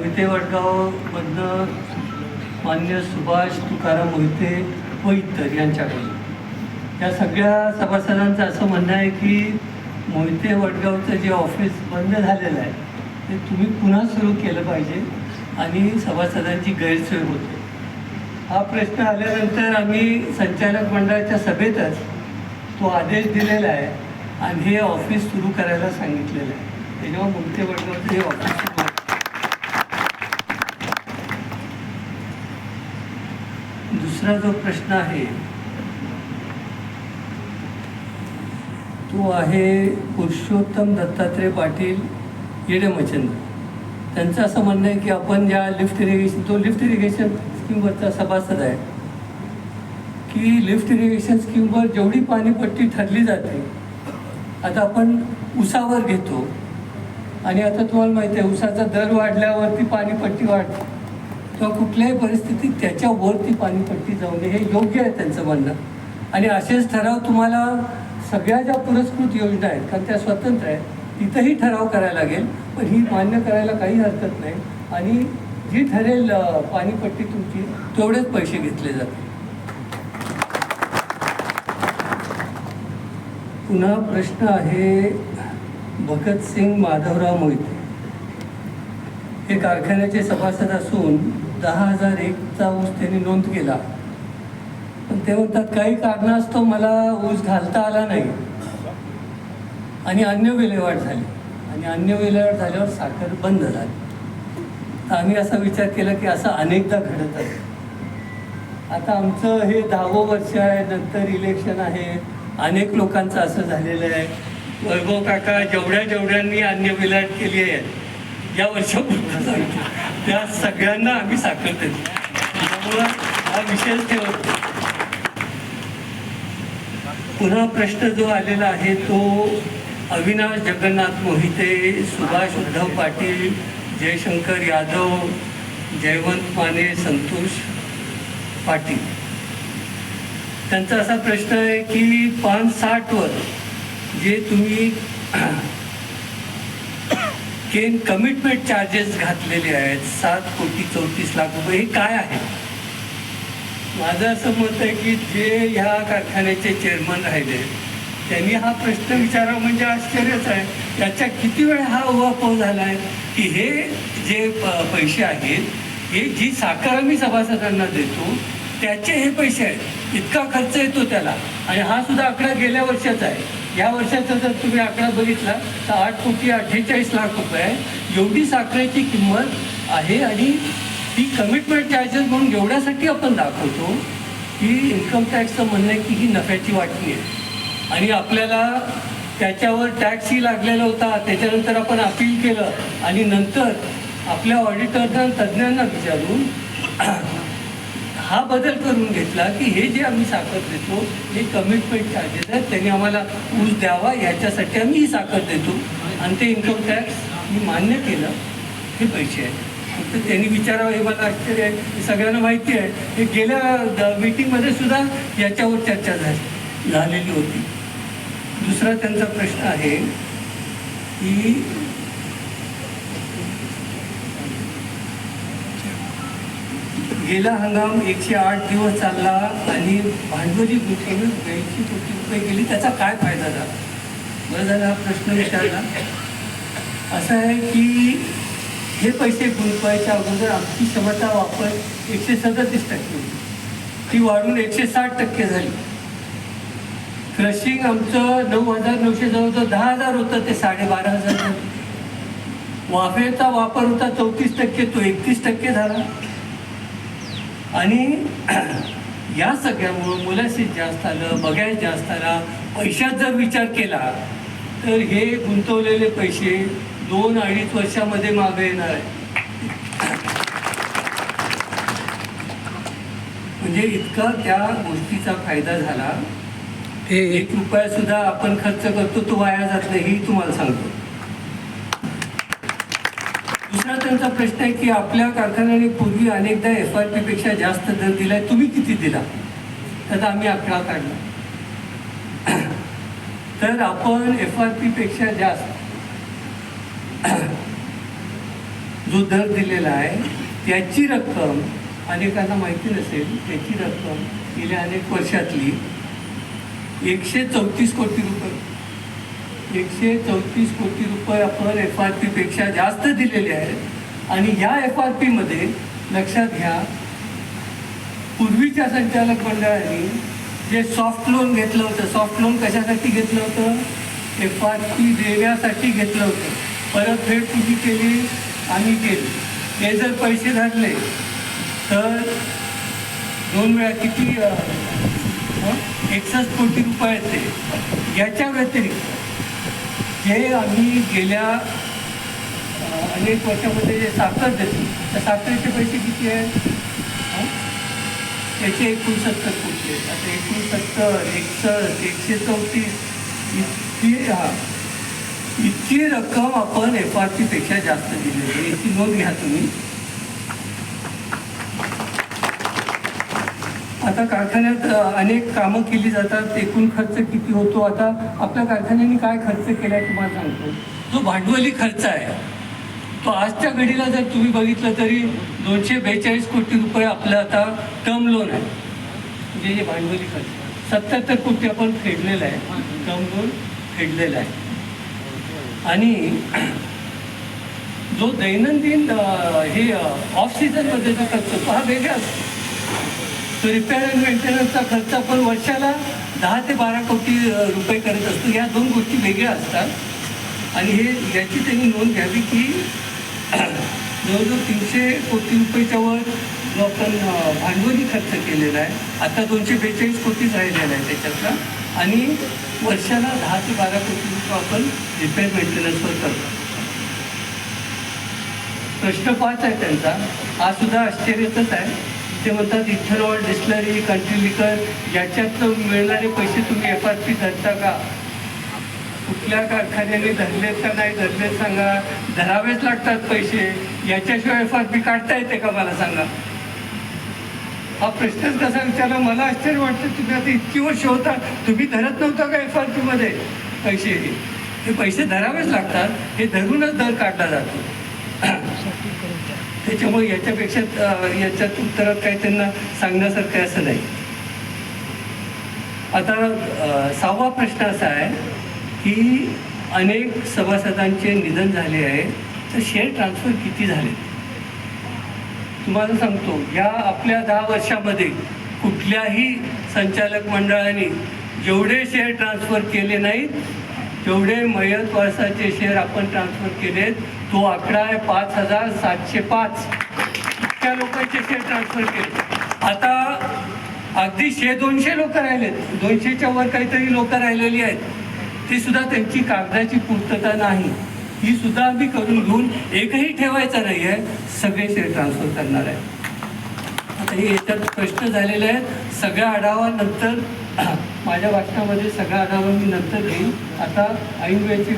मोहिते वडगावमधनं मान्य सुभाष तुकाराम मोहिते व इतर यांच्याकडून. या सगळ्या सभासदांचं असं म्हणणं आहे की मोहिते वडगावचं जे ऑफिस बंद झालेलं आहे ते तुम्ही पुन्हा सुरू केलं पाहिजे आणि सभासदांची गैरसोय होते. हा प्रश्न आल्यानंतर आम्ही संचालक मंडळाच्या सभेतच तो आदेश दिलेला आहे आणि हे ऑफिस सुरू करायला सांगितलेलं आहे. त्याच्यामुळे मोहिते वडगावचं हे ऑफिस सुरू आहे. दुसरा जो प्रश्न आहे तो आहे पुरुषोत्तम दत्तात्रय पाटील येडेमचंद त्यांचं असं म्हणणं आहे की आपण ज्या लिफ्ट इरिगेशन तो लिफ्ट इरिगेशन स्कीमवरचा सभासद आहे की लिफ्ट इरिगेशन स्कीमवर जेवढी पाणीपट्टी ठरली जाते आता आपण उसावर घेतो. आणि आता तुम्हाला माहिती आहे उसाचा दर वाढल्यावरती पाणीपट्टी वाढते. किंवा कुठल्याही परिस्थितीत त्याच्यावरती पाणीपट्टी जाऊ नये हे योग्य आहे त्यांचं म्हणणं. आणि असेच ठराव तुम्हाला सगळ्या ज्या पुरस्कृत योजना आहेत कारण त्या स्वतंत्र आहेत तिथंही ठराव करायला लागेल पण ही मान्य करायला काही हरकत नाही. आणि जी ठरेल पाणीपट्टी तुमची तेवढेच पैसे घेतले जातील. पुन्हा प्रश्न आहे भगतसिंग माधवराव मोहिते. हे कारखान्याचे सभासद असून दहा हजार एकचा ऊस त्यांनी नोंद केला. पण ते म्हणतात काही कारणास्तव मला ऊस घालता आला नाही. आणि अन्य विल्हेवाट झाली. आणि अन्य विल्हेवाट झाल्यावर साखर बंद झाली. तर आम्ही असा विचार केला की असं अनेकदा घडत आहे. आता आमचं हे दहावं वर्ष आहे नंतर इलेक्शन आहे. अनेक लोकांचं असं झालेलं आहे. वैभव काका जेवढ्या जेवढ्यांनी अन्य विलाट केली आहे या वर्षापूर्वी सांगितलं त्या सगळ्यांना आम्ही साखर त्यामुळं हा विषयच ठेवत पुन्हा प्रश्न जो आलेला आहे तो अविनाश जगन्नाथ मोहिते सुभाष उद्धव पाटील जयशंकर यादव जयवंत माने संतोष पाटील. त्यांचा असा प्रश्न आहे की पाच साठवर जे तुम्ही केन कमिटमेंट चार्जेस घातलेले आहेत. सात कोटी चौतीस लाख रुपये. हे काय आहे? माझं असं मत आहे की जे ह्या कारखान्याचे चेअरमन राहिले त्यांनी हा प्रश्न विचारा म्हणजे आश्चर्यच आहे. त्याच्या किती वेळा हा उहापोह झाला आहे की हे जे प- पैसे आहेत हे जी साखर आम्ही सभासदांना देतो त्याचे हे पैसे आहेत. इतका खर्च येतो त्याला. आणि हा सुद्धा आकडा गेल्या वर्षाचा आहे. या वर्षाचा जर तुम्ही आकडा बघितला तर आठ कोटी अठ्ठेचाळीस लाख रुपये आहे. एवढी साखरेची किंमत आहे आणि ती कमिटमेंट चार्जेस म्हणून एवढ्यासाठी आपण दाखवतो की इन्कम टॅक्सचं म्हणणं आहे की ही नफ्याची वाटणी आहे. आणि आपल्याला त्याच्यावर टॅक्सही लागलेला होता त्याच्यानंतर आपण अपील केलं आणि नंतर आपल्या ऑडिटरना तज्ज्ञांना विचारून हा बदल करून घेतला की हे जे आम्ही साखर देतो हे कमिटमेंट चार्जेस आहेत त्यांनी आम्हाला ऊस द्यावा याच्यासाठी आम्ही ही साखर देतो. आणि ते इन्कम टॅक्स मी मान्य केलं हे पैसे आहेत. फक्त त्यांनी विचारावं हे मला आश्चर्य आहे हे सगळ्यांना माहिती आहे. हे गेल्या मीटिंगमध्ये सुद्धा याच्यावर चर्चा झाली झालेली होती. दुसरा त्यांचा प्रश्न आहे की गेला हंगाम एकशे आठ दिवस चालला आणि भांडवली गुंतवणूक ब्याऐंशी कोटी रुपये गेली त्याचा काय फायदा झाला? बरं झाला हा प्रश्न विचारला. असं आहे की हे पैसे गुंतवायच्या अगोदर आमची क्षमता वापर एकशे सदतीस टक्के होती. ती वाढून एकशे साठ टक्के झाली. क्रशिंग आमचं नऊ हजार नऊशे जवळजवळ दहा हजार होतं ते साडेबारा हजार झालं. वाफेचा वापर होता चौतीस टक्के तो एकतीस टक्के झाला. आणि या सगळ्यामुळं मुलाशीत जास्त आलं बघायला जास्त आला पैशात जर विचार केला तर हे गुंतवलेले पैसे दोन अडीच वर्षामध्ये मागे येणार आहे म्हणजे इतका त्या गोष्टीचा फायदा झाला. एक रुपया सुद्धा आपण खर्च करतो तो वाया जात नाही ही तुम्हाला सांगतो. दुसरा प्रश्न आहे की आपल्या कारखान्याने पूर्वी अनेकदा एफ आर पीपेक्षा जास्त दर दिलाय. तुम्ही किती दिला? त्याचा आम्ही आकडा काढला. तर आपण एफ आर पीपेक्षा जास्त जो दर दिलेला आहे त्याची रक्कम अनेकांना माहिती नसेल त्याची रक्कम गेल्या अनेक वर्षातली एकशे चौतीस कोटी रुपये. एकशे चौतीस कोटी रुपये आपण एफ आर पीपेक्षा जास्त दिलेले आहेत. आणि ह्या एफ आर पीमध्ये लक्षात घ्या पूर्वीच्या संचालक मंडळाने जे सॉफ्ट लोन घेतलं होतं सॉफ्ट लोन कशासाठी घेतलं होतं? एफ आर पी देण्यासाठी घेतलं होतं. परतफेड तुम्ही केली आम्ही केली. ते जर पैसे धरले तर दोन वेळा किती एकसष्ट कोटी रुपये ते याच्या व्यतिरिक्त जे आम्ही गेल्या अनेक वर्षामध्ये जे साखर देते त्या साखरेचे पैसे किती आहेत? त्याचे एकोणसत्तर कोटी आहेत. आता एकोणसत्तर एकसष्ट एकशे चौतीस इतकी हा इतकी रक्कम आपण एफ आर पीपेक्षा जास्त दिलेली आहे. याची नोंद घ्या तुम्ही. आता कारखान्यात अनेक कामं केली जातात. एकूण खर्च किती होतो? आता आपल्या कारखान्याने काय खर्च केला आहे तुम्हाला सांगतो. जो भांडवली खर्च आहे. तो आजच्या घडीला जर तुम्ही बघितलं तरी दोनशे बेचाळीस कोटी रुपये आपलं आता टर्म लोन आहे. म्हणजे हे भांडवली खर्च. सत्याहत्तर कोटी आपण फेडलेलं आहे. टर्म लोन फेडलेलं आहे. आणि जो दैनंदिन हे ऑफ सीझनमध्ये जो खर्च तो हा वेगळा असतो. तो रिपेअर अँड मेंटेनन्सचा खर्च आपण वर्षाला दहा ते बारा कोटी रुपये करत असतो. या दोन गोष्टी वेगळ्या असतात. आणि हे याची त्यांनी नोंद घ्यावी की जवळजवळ तीनशे कोटी रुपयेच्या वर जो आपण भांडवली खर्च केलेला आहे. आता दोनशे बेचाळीस कोटीच राहिलेला आहे त्याच्यातला आणि वर्षाला दहा ते बारा कोटी रुपये आपण रिपेअर मेंटेनन्सवर करतो. प्रश्न पाच आहे त्यांचा. हा सुद्धा आश्चर्याचाच आहे. ते म्हणतात इथेनॉल डिस्लरी कंट्री लिकर याच्यात मिळणारे पैसे तुम्ही एफ आर पी धरता का? कुठल्या कारखान्याने धरलेत का नाही धरलेत सांगा. धरावेच लागतात पैसे. याच्याशिवाय एफ आर काढता येते का मला सांगा? हा प्रश्नच कसा विचारला? मला आश्चर्य वाटतं. तुम्ही आता इतकी वर्ष होता तुम्ही धरत नव्हता का एफ आर पीमध्ये पैसे? हे पैसे धरावेच लागतात. हे धरूनच दर काढला जातो. त्याच्यामुळे याच्यापेक्षा याच्यात उत्तरात काही त्यांना सांगण्यासारखं असं नाही. आता सहावा प्रश्न असा आहे. की अनेक सभासदांचे निधन झाले आहे तर शेअर ट्रान्सफर किती झाले? तुम्हाला सांगतो या आपल्या दहा वर्षामध्ये कुठल्याही संचालक मंडळाने जेवढे शेअर ट्रान्सफर केले नाहीत जेवढे मयत वर्षाचे शेअर आपण ट्रान्सफर केलेत तो आकडा आहे पाच हजार सातशे पाच. इतक्या लोकांचे शेअर ट्रान्सफर केले. आता अगदी शे दोनशे लोक राहिलेत. दोनशेच्या वर काहीतरी लोक राहिलेली आहेत. ती सुद्धा त्यांची कागदाची पूर्तता नाही. ही सुद्धा आम्ही करून घेऊन एकही ठेवायचा नाही आहे सगळे शेअर ट्रान्सफर करणार आहे. आता हे याच्यात प्रश्न झालेले आहेत सगळ्या आढावा नंतर माझ्या वाचनामध्ये सगळा आढावा मी नंतर घेईन आता ऐन विषय